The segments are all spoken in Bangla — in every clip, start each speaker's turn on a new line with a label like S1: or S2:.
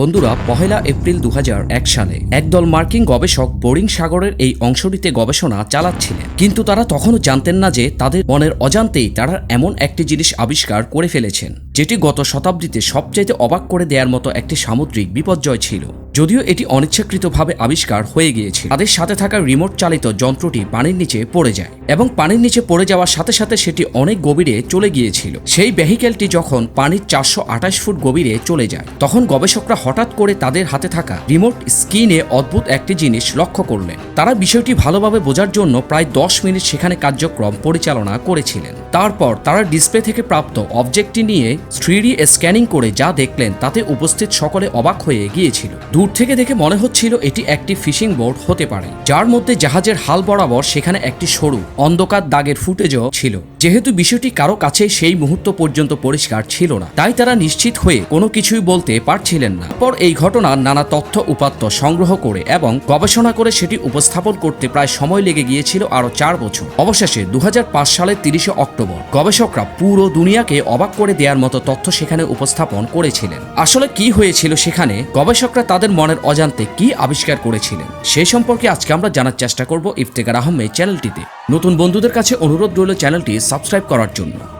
S1: বন্ধুরা, পহেলা এপ্রিল দু হাজার এক সালে একদল মার্কিন গবেষক বোরিং সাগরের এই অংশটিতে গবেষণা চালাচ্ছিলেন। কিন্তু তারা তখনও জানতেন না যে তাদের মনের অজান্তেই তারা এমন একটি জিনিস আবিষ্কার করে ফেলেছেন, যেটি গত শতাব্দীতে সবচাইতে অবাক করে দেওয়ার মতো একটি সামুদ্রিক বিপর্যয় ছিল। যদিও এটি অনিচ্ছাকৃতভাবে আবিষ্কার হয়ে গিয়েছে তাদের সাথে থাকা রিমোট চালিত যন্ত্রটি পানির নিচে পড়ে যায় এবং পানির নিচে পড়ে যাওয়ার সাথে সাথে সেটি অনেক গভীরে চলে গিয়েছিল। সেই ভেহিকেলটি যখন পানির চারশো আঠাশ ফুট গভীরে চলে যায়, তখন গবেষকরা হঠাৎ করে তাদের হাতে থাকা রিমোট স্ক্রিনে অদ্ভুত একটি জিনিস লক্ষ্য করলেন। তারা বিষয়টি ভালোভাবে বোঝার জন্য প্রায় দশ মিনিট সেখানে কার্যক্রম পরিচালনা করেছিলেন। তারপর তারা ডিসপ্লে থেকে প্রাপ্ত অবজেক্টটি নিয়ে থ্রিডি স্ক্যানিং করে যা দেখলেন তাতে উপস্থিত সকলে অবাক হয়ে গিয়েছিল। দূর থেকে দেখে মনে হচ্ছিল এটি একটি ফিশিং বোর্ড হতে পারে, যার মধ্যে জাহাজের হাল বরাবর সেখানে একটি সরু, অন্ধকার দাগের ফুটেজও ছিল। যেহেতু বিষয়টি কারও কাছে সেই মুহূর্ত পর্যন্ত পরিষ্কার ছিল না, তাই তারা নিশ্চিত হয়ে কোনো কিছুই বলতে পারছিলেন না। পর এই ঘটনার নানা তথ্য উপাত্ত সংগ্রহ করে এবং গবেষণা করে সেটি উপস্থাপন করতে প্রায় সময় লেগে গিয়েছিল আরও চার বছর। অবশেষে দু হাজার পাঁচ সালের তিরিশে অক্টোবর গবেষকরা পুরো দুনিয়াকে অবাক করে দেওয়ার মতো তথ্য সেখানে উপস্থাপন করেছিলেন। আসলে কি হয়েছিল সেখানে গবেষকরা তাদের মনের অজান্তে কি আবিষ্কার করেছিলেন, সে সম্পর্কে আজকে আমরা জানার চেষ্টা করব ইফতেকার আহমেদ চ্যানেলটিতে। নতুন বন্ধুদের কাছে অনুরোধ রইল চ্যানেলটি সাবস্ক্রাইব করার জন্য।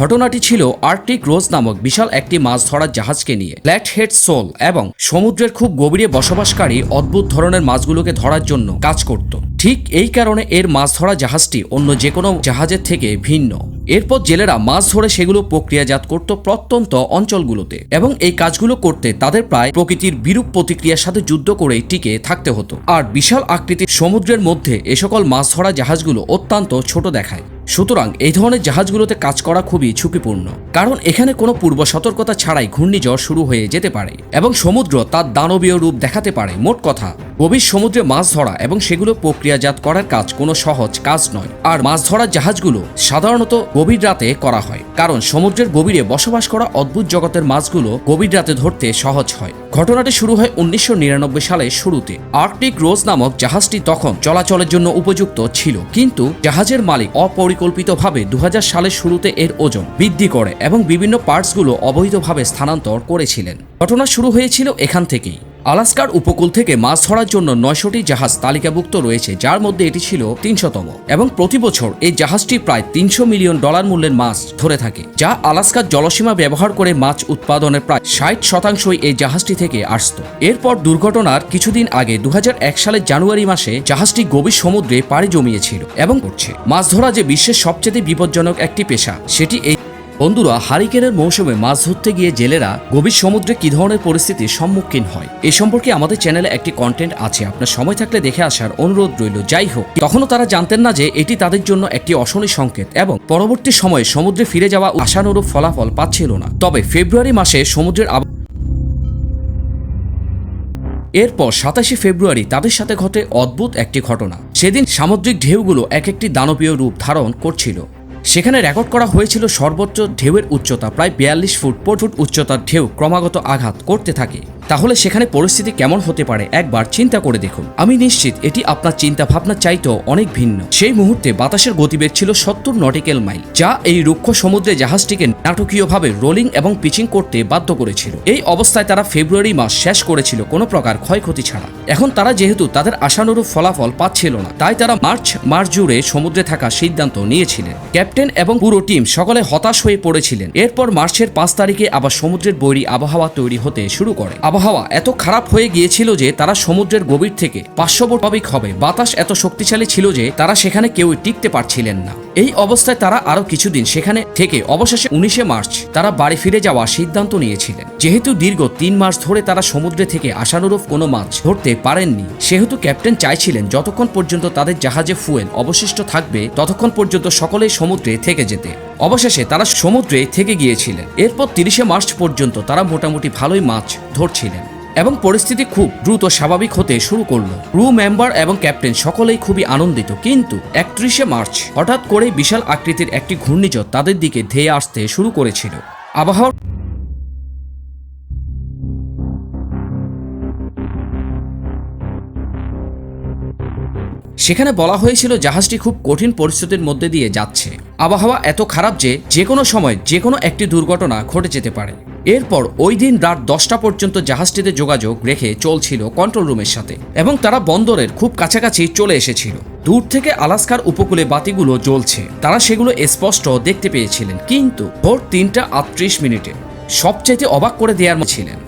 S1: ঘটনাটি ছিল আর্কটিক রোজ নামক বিশাল একটি মাছ ধরার জাহাজকে নিয়ে। ফ্ল্যাট হেড সোল এবং সমুদ্রের খুব গভীরে বসবাসকারী অদ্ভুত ধরনের মাছগুলোকে ধরার জন্য কাজ করত। ঠিক এই কারণে এর মাছ ধরা জাহাজটি অন্য যে কোনো জাহাজের থেকে ভিন্ন। এরপর জেলেরা মাছ ধরে সেগুলো প্রক্রিয়াজাত করত প্রত্যন্ত অঞ্চলগুলোতে এবং এই কাজগুলো করতে তাদের প্রায় প্রকৃতির বিরূপ প্রতিক্রিয়ার সাথে যুদ্ধ করে টিকে থাকতে হতো। আর বিশাল আকৃতির সমুদ্রের মধ্যে এ সকল মাছ ধরা জাহাজগুলো অত্যন্ত ছোট দেখায়। সুতরাং এই ধরনের জাহাজগুলোতে কাজ করা খুবই ঝুঁকিপূর্ণ। কারণ এখানে কোনো পূর্ব সতর্কতা ছাড়াই ঘূর্ণিঝড় শুরু হয়ে যেতে পারে এবং সমুদ্র তার দানবীয় রূপ দেখাতে পারে, মোট কথা। গভীর সমুদ্রে মাছ ধরা এবং সেগুলো প্রক্রিয়াজাত করার কাজ কোনো সহজ কাজ নয়। আর মাছ ধরার জাহাজগুলো সাধারণত গভীর রাতে করা হয়, কারণ সমুদ্রের গভীরে বসবাস করা অদ্ভুত জগতের মাছগুলো গভীর রাতে ধরতে সহজ হয়। ঘটনাটি শুরু হয় উনিশশো নিরানব্বই সালের শুরুতে। আর্কটিক রোজ নামক জাহাজটি তখন চলাচলের জন্য উপযুক্ত ছিল, কিন্তু জাহাজের মালিক অপরিকল্পিতভাবে দু হাজার সালের শুরুতে এর ওজন বৃদ্ধি করে এবং বিভিন্ন পার্টসগুলো অবৈধভাবে স্থানান্তর করেছিলেন। ঘটনা শুরু হয়েছিল এখান থেকেই। আলাস্কার উপকূল থেকে মাছ ধরার জন্য নয়শটি জাহাজ তালিকাভুক্ত রয়েছে, যার মধ্যে এটি ছিল তিনশতম। এবং প্রতি বছর এই জাহাজটি প্রায় তিনশো মিলিয়ন ডলার মূল্যের মাছ ধরে থাকে, যা আলাস্কার জলসীমা ব্যবহার করে মাছ উৎপাদনের প্রায় ষাট শতাংশই এই জাহাজটি থেকে আসত। এরপর দুর্ঘটনার কিছুদিন আগে দু হাজার এক সালের জানুয়ারি মাসে জাহাজটি গভীর সমুদ্রে পাড়ি জমিয়েছিল এবং করছে মাছ ধরা যে বিশ্বের সবচেয়ে বিপজ্জনক একটি পেশা, সেটি এই বন্ধুরা, হারিকেনের মৌসুমে মাছ ধরতে গিয়ে জেলেরা গভীর সমুদ্রে কি ধরনের পরিস্থিতির সম্মুখীন হয়? এ সম্পর্কে আমাদের চ্যানেলে একটি কন্টেন্ট আছে। আপনার সময় থাকলে দেখে আসার অনুরোধ রইল। যাই হোক, তখনও তারা জানতেন না যে এটি তাদের জন্য একটি অশনি সংকেত এবং পরবর্তী সময়ে সমুদ্রে ফিরে যাওয়া আশানুরূপ ফলাফল পাচ্ছিল না। তবে ফেব্রুয়ারি মাসে সমুদ্রের এরপর সাতাশে ফেব্রুয়ারি তাদের সাথে ঘটে অদ্ভুত একটি ঘটনা। সেদিন সামুদ্রিক ঢেউগুলো এক একটি দানবীয় রূপ ধারণ করছিল। সেখানে রেকর্ড করা হয়েছিল সর্বোচ্চ ঢেউয়ের উচ্চতা, প্রায় বিয়াল্লিশ ফুট পর ফুট উচ্চতার ঢেউ ক্রমাগত আঘাত করতে থাকে। তাহলে সেখানে পরিস্থিতি কেমন হতে পারে? একবার চিন্তা করে দেখুন। আমি নিশ্চিত এটি আপনার চিন্তা ভাবনা চাইতেও অনেক ভিন্ন। সেই মুহূর্তে বাতাসের গতিবেগ ছিল সত্তর নটিক্যাল মাইল, যা এই রুক্ষ সমুদ্রে জাহাজটিকে নাটকীয়ভাবে রোলিং এবং পিচিং করতে বাধ্য করেছিল। এই অবস্থায় তারা ফেব্রুয়ারি মাস শেষ করেছিল কোনো প্রকার ক্ষয়ক্ষতি ছাড়া। এখন তারা যেহেতু তাদের আশানুরূপ ফলাফল পাচ্ছিল না, তাই তারা মার্চ মার্চ জুড়ে সমুদ্রে থাকার সিদ্ধান্ত নিয়েছিলেন। ক্যাপ্টেন এবং পুরো টিম সকলে হতাশ হয়ে পড়েছিলেন। এরপর মার্চের পাঁচ তারিখে আবার সমুদ্রের বৈরী আবহাওয়া তৈরি হতে শুরু করে। আবহাওয়া এত খারাপ হয়ে গিয়েছিল যে তারা সমুদ্রের গভীর থেকে টপিক হবে। বাতাস এত শক্তিশালী ছিল যে তারা সেখানে কেউই টিকতে পারছিলেন না। এই অবস্থায় তারা আরও কিছুদিন সেখানে থেকে অবশেষে উনিশে মার্চ তারা বাড়ি ফিরে যাওয়ার সিদ্ধান্ত নিয়েছিলেন। যেহেতু দীর্ঘ তিন মাস ধরে তারা সমুদ্রে থেকে আশানুরূপ কোনো মাছ ধরতে পারেননি, সেহেতু ক্যাপ্টেন চাইছিলেন যতক্ষণ পর্যন্ত তাদের জাহাজে ফুয়েল অবশিষ্ট থাকবে, ততক্ষণ পর্যন্ত সকলেই সমুদ্রে থেকে যেতে। অবশেষে তারা সমুদ্রে থেকে গিয়েছিলেন। এরপর তিরিশে মার্চ পর্যন্ত তারা মোটামুটি ভালোই মাছ ধরছিলেন এবং পরিস্থিতি খুব দ্রুত স্বাভাবিক হতে শুরু করল। ক্রু মেম্বার এবং ক্যাপ্টেন সকলেই খুবই আনন্দিত, কিন্তু একত্রিশে মার্চ হঠাৎ করে বিশাল আকৃতির একটি ঘূর্ণিঝড় তাদের দিকে ধেয়ে আসতে শুরু করেছিল। আবহাওয়ার সেখানে বলা হয়েছিল জাহাজটি খুব কঠিন পরিস্থিতির মধ্যে দিয়ে যাচ্ছে। আবহাওয়া এত খারাপ যে যে কোনো সময় যে কোনো একটি দুর্ঘটনা ঘটে যেতে পারে। এরপর ওই দিন রাত দশটা পর্যন্ত জাহাজটিতে যোগাযোগ রেখে চলছিল কন্ট্রোল রুমের সাথে এবং তারা বন্দরের খুব কাছাকাছি চলে এসেছিল। দূর থেকে আলাস্কার উপকূলে বাতিগুলো জ্বলছে। তারা সেগুলো স্পষ্ট দেখতে পেয়েছিলেন, কিন্তু ভোর তিনটা আটত্রিশ মিনিটে সবচাইতে অবাক করে দেওয়ার ছিলেন।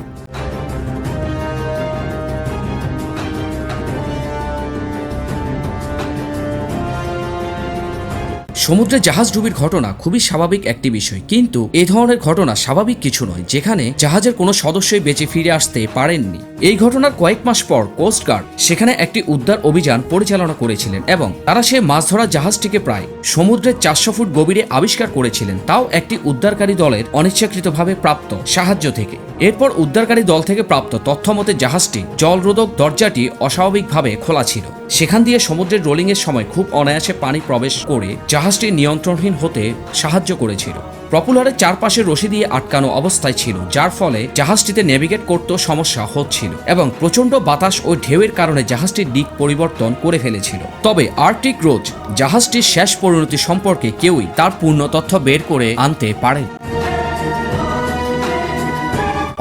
S1: সমুদ্রে জাহাজ ডুবির ঘটনা খুবই স্বাভাবিক একটি বিষয়। কিন্তু এ ধরনের ঘটনা স্বাভাবিক কিছু নয়, যেখানে জাহাজের কোনো সদস্যই বেঁচে ফিরে আসতে পারেননি। এই ঘটনার কয়েক মাস পর কোস্টগার্ড সেখানে একটি উদ্ধার অভিযান পরিচালনা করেছিলেন এবং তারা সে মাছ ধরা জাহাজটিকে প্রায় সমুদ্রের চারশো ফুট গভীরে আবিষ্কার করেছিলেন। তাও একটি উদ্ধারকারী দলের অনিচ্ছাকৃতভাবে প্রাপ্ত সাহায্য থেকে। এরপর উদ্ধারকারী দল থেকে প্রাপ্ত তথ্য মতে জাহাজটি জলরোধক দরজাটি অস্বাভাবিকভাবে খোলা ছিল। সেখান দিয়ে সমুদ্রের রোলিংয়ের সময় খুব অনায়াসে পানি প্রবেশ করে জাহাজটি নিয়ন্ত্রণহীন হতে সাহায্য করেছিল। প্রপুলারের চারপাশে রশি দিয়ে আটকানো অবস্থায় ছিল, যার ফলে জাহাজটিতে নেভিগেট করতেও সমস্যা হচ্ছিল এবং প্রচণ্ড বাতাস ও ঢেউয়ের কারণে জাহাজটির দিক পরিবর্তন করে ফেলেছিল। তবে আর্টিক রোজ জাহাজটির শেষ পরিণতি সম্পর্কে কেউই তার পূর্ণ তথ্য বের করে আনতে পারে